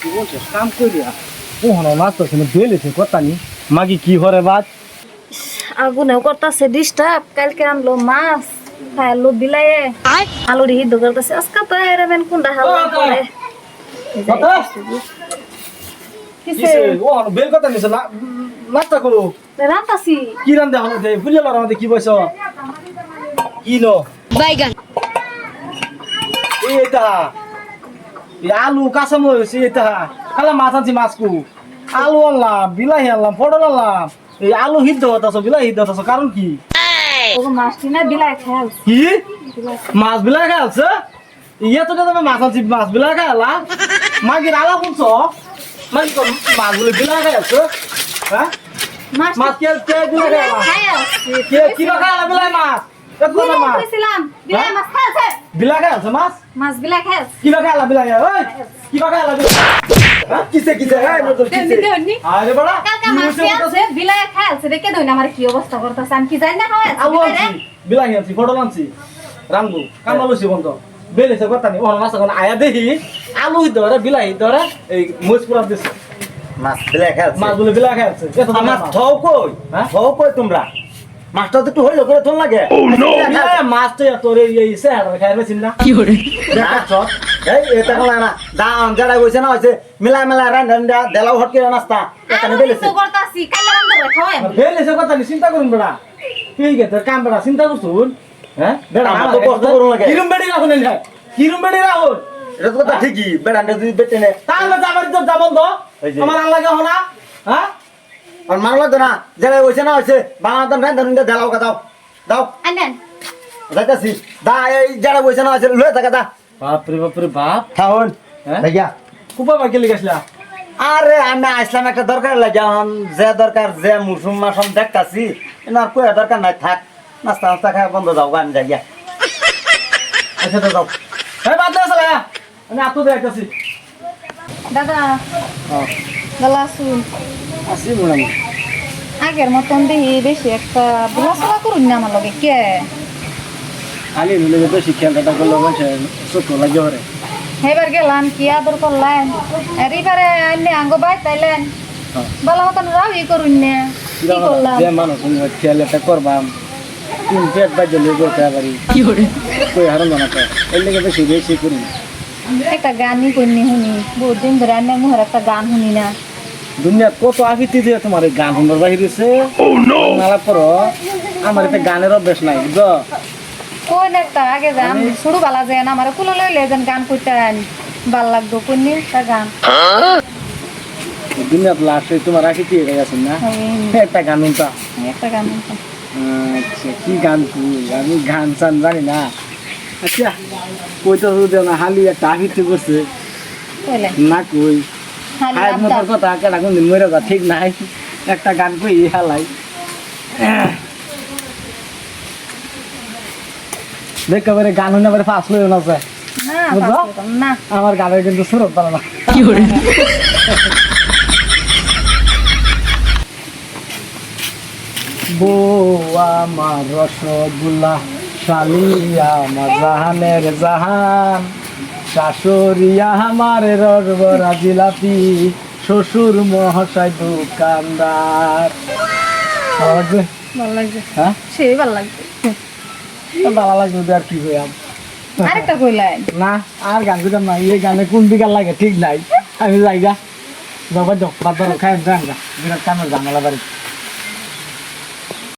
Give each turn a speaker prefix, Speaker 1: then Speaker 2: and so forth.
Speaker 1: কি বলছিস কাম করিয়া ওহনো মাছ বেলেছে কথা। নি মাগি কি হরে বাদ
Speaker 2: আগুনেও করতেছে ডিস্টার্ব কালকে আনলো মাছ আলু বিলাইয়ে আলু রিহি দোকানতেছে আজকে তো এরাবেন কোনটা হালকা করে
Speaker 1: কো আলু কাঁচামরিচ এটা খালা মাছ আনছি মাছকু। আলু আনলাম বিলাহি আনলাম পটল আনলাম। এই আলু হিদ্ধ হতাছ বিলাহি হিদ্ধ হতাছ কারণ কি?
Speaker 2: বিলাই
Speaker 1: কি? মাছ বিলাক খাইছে ইয়ে তো তুমি মাছ আনছি মাছ বিলাক খাইলা মাগির আলা শুনছ? মাগি তো মাছ বলে বিলাক খাইছে হ্যাঁ?
Speaker 2: মাছ
Speaker 1: কে কে বিলাক খাইলা কে কি খাইলা বিলাই মাছ? মাছ?
Speaker 2: কইছিলাম বিলাই মাছ খাইছে
Speaker 1: বিলাক খাইছে মাছ?
Speaker 2: মাছ বিলাই খেয়াল
Speaker 1: কি খাইলা বিলাই ওই কি খাইলা বিলাই হ্যাঁ কিসে কিসে এই নতুন কিসে আরে বড়া
Speaker 2: কালকে মাছ খেয়ালছে বিলাই খেয়ালছে দেখে দই না আমার কি অবস্থা করতেছে আমি কি জানি না হয়
Speaker 1: আলু আনছি বিলাহি আনছি পটল আনছি। রামবু কামলা লইছি বন্ধ। বেলেছে কথা নি ওর মাছ এখন আয়া দেখি আলু ধরে বিলাহি ধরে এই মরিচ পুরা দিছে।
Speaker 3: মাছ
Speaker 1: মাছ বলে আছে।
Speaker 3: মাছ।
Speaker 1: মাছ
Speaker 3: কই
Speaker 1: হ্যাঁ?
Speaker 3: কই তোমরা। মাছটা তো একটু হইল করে তোর লাগে।
Speaker 1: মাছ তো এত রে এই সেহারা খাই বেছিন না
Speaker 3: দেখা চট এই এটা কোন না দাম যারা কইছে না হইছে মিলাই মিলাই রান রান দেলাও হটকে নাস্তা। এখানে বেলেছে।
Speaker 2: তো করতাছি কাল করে খাওয়াই
Speaker 1: বেলেছে কথা নি চিন্তা করুন বেড়া। ঠিক আছে কাম বেড়া চিন্তা করছুন হ্যাঁ? বেড়া
Speaker 3: আমার তো কষ্ট করুন লাগে।
Speaker 1: কিরম বেড়ি রাখুন না কিরম বেড়ি রাখুন
Speaker 3: এটা তো কথা ঠিকই বেড়ানটা যদি বেটে নে।
Speaker 1: তাহলে যাবার তো যাবন তো
Speaker 3: এই যে।
Speaker 1: আমার আল্লাহ হনা হ্যাঁ?
Speaker 3: আর মারলা তো না। যারা কইছে না হইছে বাংলা দাম রান রান দেলাও কা দাও। দাও।
Speaker 2: আনেন।
Speaker 3: যাইতাছি। দা এই যারা কইছে না হইছে লয়ে থাকা দা।
Speaker 1: বাপরে বাপরে বাপ। হ্যাঁ?
Speaker 3: দেখিয়া
Speaker 1: কুপা বাকি লিখেছিলা
Speaker 3: আরে আমি আসলাম একটা দরকার লাগে এখন যে দরকার যে মুসুম মাসুম দেখতাছি এনার কই দরকার নাই থাক। নাস্তা নাস্তা খাই বন্ধ যাও গান যাই গিয়া।
Speaker 1: আচ্ছা তো যাও। হ্যাঁ বাদ দে আসলে। আমি আতো দে একটাছি
Speaker 2: দাদা দাদা শুন
Speaker 1: আসি মোটামুটি।
Speaker 2: আগের মতন দেখি বেশি একটা বোলাচলা করুন না আমার লগে কে?
Speaker 1: খালি মিলে তো শিক্ষা কথা করল বলছে চোখ লাগে ওরে।
Speaker 2: এবার গেলাম কি আদর করলেন? আর এবারে আইনে আঙ্গ বাই তাইলেন।
Speaker 1: হ্যাঁ।
Speaker 2: ভালো মতন রাও ই করুন না। কি করলাম?
Speaker 1: যে মানুষ খেয়াল একটা করবাম। তিন পেট বাজে লই করতে পারি কি করে কই হারন না তো। এর লেগে বেশি বেশি করি।
Speaker 2: একটা গানই করিনি শুনি বহুত দিন ধরে আইনে মুহের একটা গান শুনি না।
Speaker 1: দুনিয়াত কত আফিতি দিয়ে তোমার এই গান শুনবার বাহির হয়েছে নালা পর আমার এতে গানের অভ্যাস নাই বুঝছ?
Speaker 2: কোন একটা আগে যান শুরু বালা যায় না আমার কুলো লইলে যেন গান করতেন ভালো লাগতো কোননি একটা গান।
Speaker 1: দুনিয়াত লাস্ট তোমার আফিতি হয়ে গেছে না? একটা গান শুনতা?
Speaker 2: একটা গান শুনতাম।
Speaker 1: আচ্ছা কি গান কই আমি গান চান জানি না। আচ্ছা কইতো তো না হালি একটা আফিতি করছে। না কই।
Speaker 2: আবদার।
Speaker 1: মোটর কথা কেডা কোন দিন মরে যা ঠিক নাই। একটা গান কই হালাই। দেখ কবে গান শুনে পরে ফাঁস লই না যায়।
Speaker 2: না? পাস
Speaker 1: আমার গানের কিন্তু সুরত পারে না বউ আমার রসগোল্লা শালিয়া আমার জাহানের জাহান। শাশুড়িয়া আমার রসবরা জিলাপি শ্বশুর মহাশয় দোকানদার।
Speaker 2: ভালো
Speaker 1: হ্যাঁ?
Speaker 2: সেই ভালো লাগছে
Speaker 1: ভালো লাগবে যদি আর কি
Speaker 2: আরেকটা
Speaker 1: না আর গান না এই গানে কোন লাগে ঠিক নাই। আমি যাই যা বাবা বাবা খাই যান গা। বিরাট কামের ঝামেলা বাড়ি